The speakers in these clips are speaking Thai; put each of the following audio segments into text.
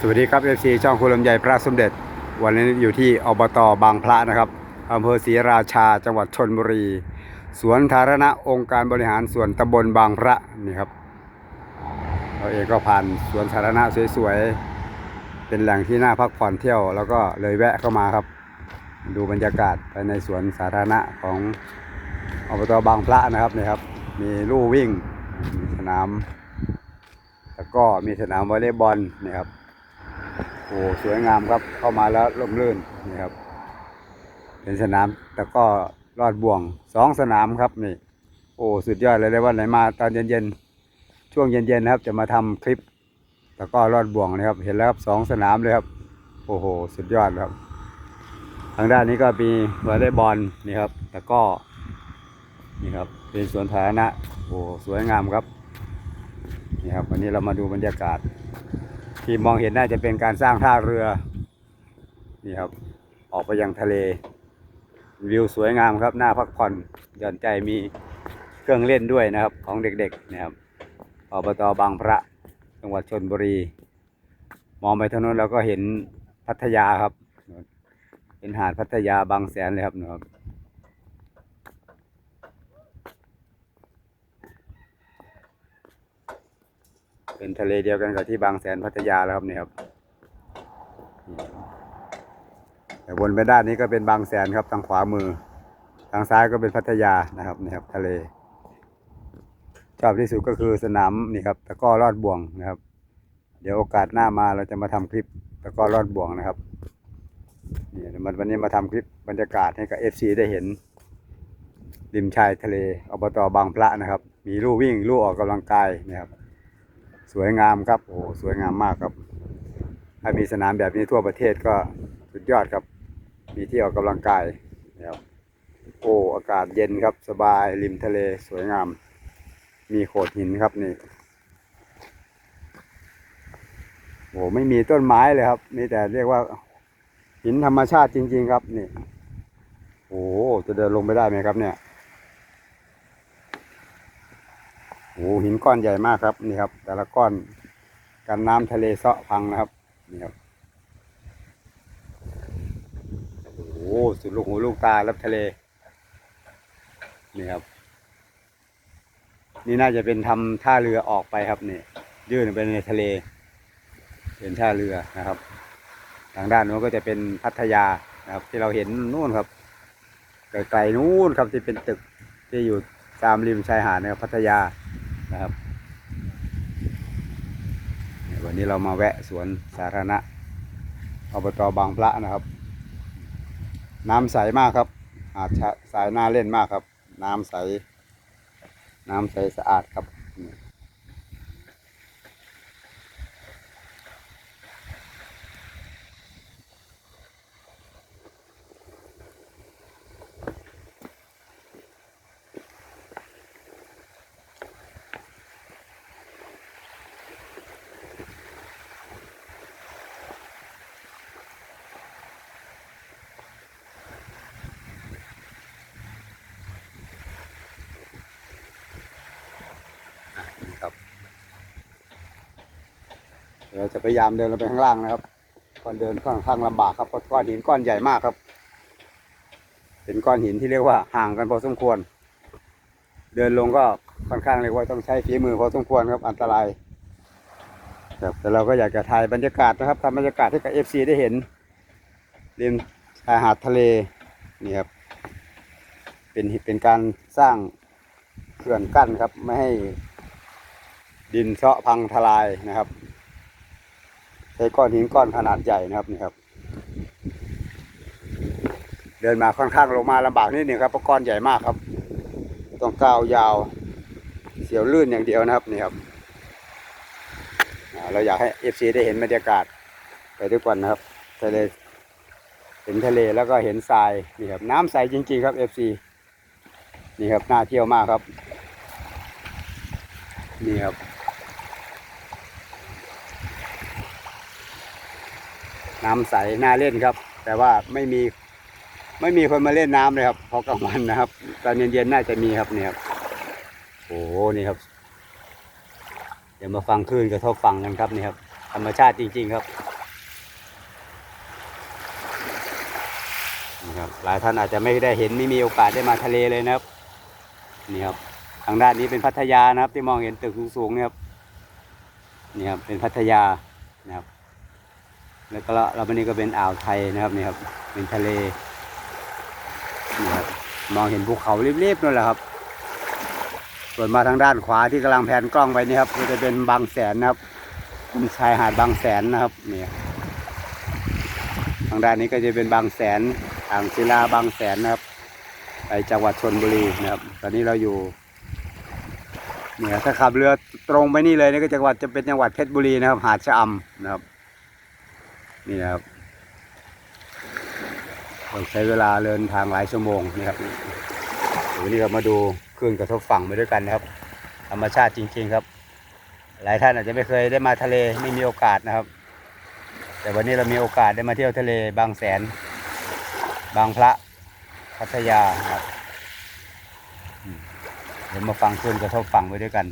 สวัสดีครับเอฟซีช่องคุณลำไยพระสมเด็จ วันนี้อยู่ที่อบตบางพระนะครับอำเภอศรีราชาจังหวัดชนบุรี สวนธารณะองค์การบริหารส่วนตำบลบางพระนี่ครับเราเองก็ผ่านสวนสาธารณะสวยๆเป็นแหล่งที่น่าพักผ่อนเที่ยว แล้วก็เลยแวะเข้ามาครับ ดูบรรยากาศภายในสวนสาธารณะของอบตบางพระนะครับนี่ครับ มีลู่วิ่งมีสนามแล้วก็มีสนามวอลเลย์บอลนี่ครับ โอ้สวยงามครับเข้ามาแล้วร่มรื่นนี่ครับ เป็นสนามแต่ก็รอดบ่วงสองสนามครับนี่ โอ้สุดยอดเลยได้วันไหนมาตอนเย็นๆช่วงเย็นๆนะครับ จะมาทำคลิปแล้วก็รอดบ่วงนะครับ เห็นแล้วครับสองสนามเลยครับ โอ้โห สุดยอดครับ ทางด้านนี้ก็มีวอลเลย์บอลนี่ครับแล้วก็นี่ครับเป็นสวนสาธารณะโอ้สวยงามครับนี่ครับวันนี้เรามาดูบรรยากาศ ที่มองเห็นน่าจะเป็นการสร้างท่าเรือ นี่ครับ ออกไปยังทะเล วิวสวยงามครับหน้าพักผ่อนหย่อนใจมีเครื่องเล่นด้วยนะครับ ของเด็กๆนะครับอบตบางพระจังหวัดชนบุรี มองไปทางโน้นเราก็เห็นพัทยาครับเห็นหาดพัทยาบางแสนเลยครับนะครับ เป็นทะเลเดียวกันกับที่บางแสนพัทยาแล้วครับนี่ครับแต่วนไปด้านนี้ก็เป็นบางแสนครับทางขวามือ ทางซ้ายก็เป็นพัทยานะครับนี่ครับ ทะเลชอบที่สุดก็คือสนามนี่ครับตะก้อรอดบ่วงนะครับ เดี๋ยวโอกาสหน้ามาเราจะมาทำคลิปตะก้อรอดบ่วงนะครับนี่มันวันนี้มาทำคลิปบรรยากาศให้กับเอฟซีได้เห็นริมชายทะเลอบตบางพระนะครับ มีลู่วิ่งลู่ออกกำลังกายนะครับ สวยงามครับ โอ้สวยงามมากครับ ถ้ามีสนามแบบนี้ทั่วประเทศก็สุดยอดครับ มีที่ออกกำลังกายนะครับโอ้อากาศเย็นครับสบายริมทะเลสวยงาม มีโขดหินครับนี่โอ้ไม่มีต้นไม้เลยครับ มีแต่เรียกว่า หินธรรมชาติจริง ๆ ครับนี่โอ้จะเดินลงไปได้ไหมครับเนี่ย โอ้หินก้อนใหญ่มากครับนี่ครับ แต่ละก้อนกันน้ำทะเลเซาะพังนะครับนี่ครับโอ้สุดลูกหูลูกตารับทะเลนี่ครับ นี่น่าจะเป็นทำท่าเรือออกไปครับนี่ยื่นไปในทะเล เป็นท่าเรือนะครับ ทางด้านนู้นก็จะเป็นพัทยานะครับ ที่เราเห็นนู่นครับไกลๆนู่นครับที่เป็นตึกที่อยู่ตามริมชายหาดนะครับพัทยา นะครับ วันนี้เรามาแวะสวนสาธารณะอบตบางพระนะครับ น้ำใสมากครับอาดชะสายน่าเล่นมากครับ น้ำใส น้ำใสสะอาดครับ ดี๋ยวจะพยายามเดินลงไปข้างล่างนะครับก่อนเดินค่อนข้างลำบากครับเพราะก้อนหินก้อนใหญ่มากครับ เป็นก้อนหินที่เรียกว่าห่างกันพอสมควร เดินลงก็ค่อนข้างเรียกว่าต้องใช้ฝีมือพอสมควรครับอันตรายครับแต่เราก็อยากจะถ่ายบรรยากาศนะครับทำบรรยากาศให้กับเอฟซีได้เห็นริมชายหาดทะเลนี่ครับเป็นเป็นการสร้างเขื่อนกั้นครับ ไม่ให้ดินเซาะพังทลายนะครับ ใช้ก้อนหินก้อนขนาดใหญ่นะครับนี่ครับ เดินมาค่อนข้างลงมาลำบากนิดหนึ่งครับเพราะก้อนใหญ่มากครับ ต้องก้าวยาว เสียวลื่นอย่างเดียวนะครับนี่ครับเราอยากให้เอฟซีได้เห็นบรรยากาศไปด้วยกันนะครับทะเลเห็นทะเลแล้วก็เห็นทรายนี่ครับ น้ำใสจริงๆครับเอฟซีนี่ครับน่าเที่ยวมากครับ นี่ครับ น้ำใสน่าเล่นครับ แต่ว่าไม่มีไม่มีคนมาเล่นน้ำเลยครับพอกลางวันนะครับ ตอนเย็นเย็นน่าจะมีครับเนี่ยครับโอ้โหนี่ครับ เดี๋ยวมาฟังคลื่นกระทบฟังกันครับนี่ครับ ธรรมชาติจริง ๆครับนี่ครับหลายท่านอาจจะไม่ได้เห็นไม่มีโอกาสได้มาทะเลเลยนะครับนี่ครับทางด้านนี้เป็นพัทยานะครับ ที่มองเห็นตึกสูงๆนะครับนี่ครับเป็นพัทยานะครับ แล้วก็เราวันนี้ก็เป็นอ่าวไทยนะครับนี่ครับเป็นทะเลนี่ครับมองเห็นภูเขาเรียบๆนั่นแหละครับ ส่วนมาทางด้านขวาที่กำลังแผนกล้องไปนี่ครับก็จะเป็นบางแสนนะครับเป็นชายหาดบางแสนนะครับนี่ทางด้านนี้ก็จะเป็นบางแสนอ่างศิลาบางแสนนะครับ ไปจังหวัดชนบุรีนะครับ ตอนนี้เราอยู่เนี่ยถ้าขับเรือตรงไปนี่เลยนี่ก็จังหวัดจะเป็นจังหวัดเพชรบุรีนะครับ หาดชะอำนะครับ นี่นะครับต้องใช้เวลาเดินทางหลายชั่วโมงนะครับวันนี้เรามาดูคลื่นกระทบฝั่งไปด้วยกันนะครับ ธรรมชาติจริง ๆครับ หลายท่านอาจจะไม่เคยได้มาทะเลไม่มีโอกาสนะครับ แต่วันนี้เรามีโอกาสได้มาเที่ยวทะเลบางแสน บางพระพัทยาครับเดี๋ยวมาฟังคลื่นกระทบฝั่งไปด้วยกัน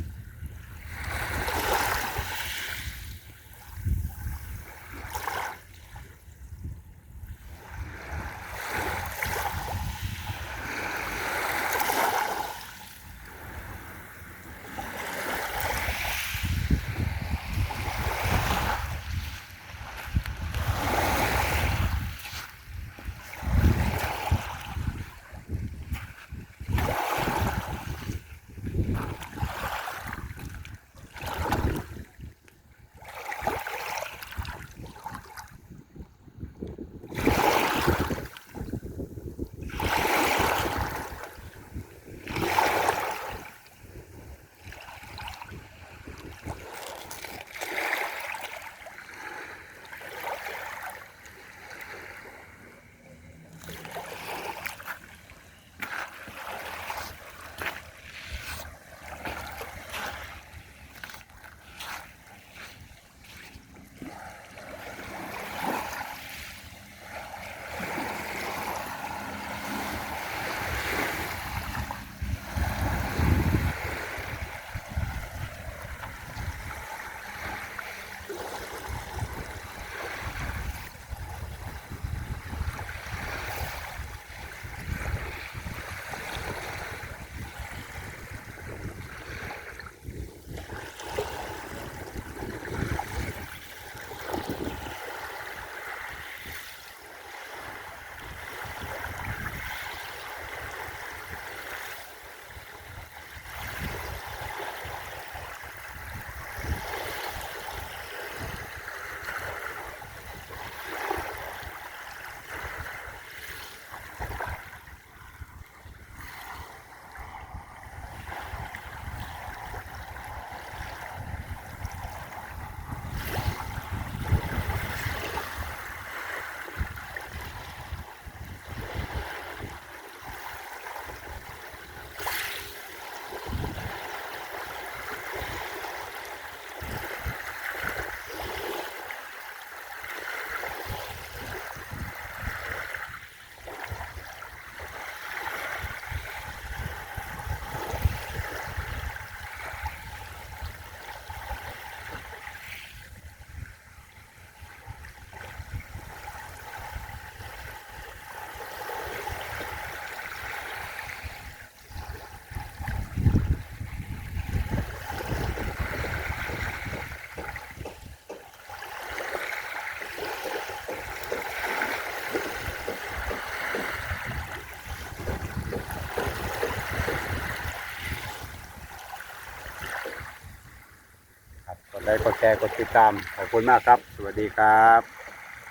ไลค์กดแชร์กดติดตามขอบคุณมากครับ สวัสดีครับ